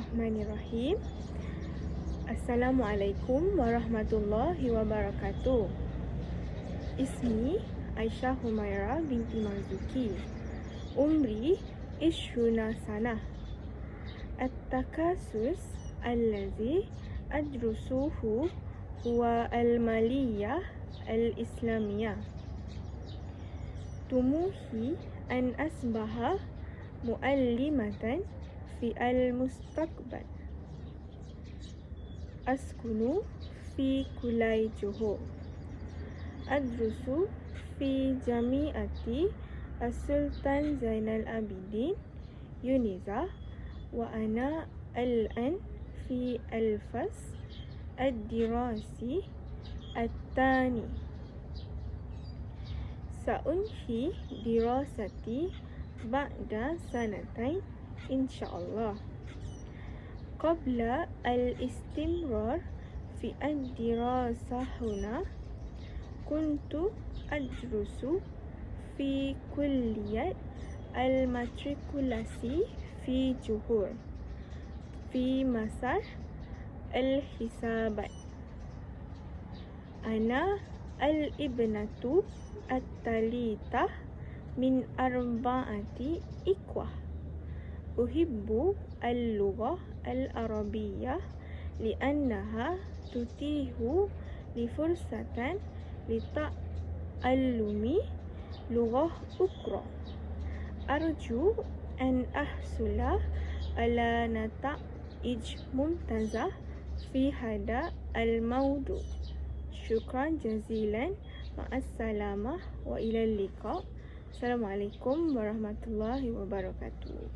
Bismillahirrahmanirrahim. Assalamualaikum warahmatullahi wabarakatuh. Ismi Aisyah Humaira binti Marzuki. Umri Ishruna Sana. At-takasus allazi adrusuhu huwa al-maliyah al-islamiyah. Tumuhi an asbaha في المستقبل. أسكن في كولاي جوهو أدرس في جامعة السلطان زين الأبدين يونيزا وأنا الآن في الفص الدراسي الثاني. سأنهي دراستي بعد سنتين dirasati ba'da sanatain insyaallah. Qabla al-istimrar fi ad-dirasah huna kuntu adrusu fi kulliyat al-matrikulasi fi Johor fi masar al-hisabat. Ana al-ibnatu at-talitah min arba'ati ikwah. Uhibbu al-lughah al-arabiyyah li'annaha tutihu li fursatan li ta'allumi lughah ukra. Arju an ahsula ala nata'ij mumtazah fi hada al-mawdu. Syukran jazilan. Ma'assalamah wa ilal liqa. Assalamualaikum warahmatullahi wabarakatuh.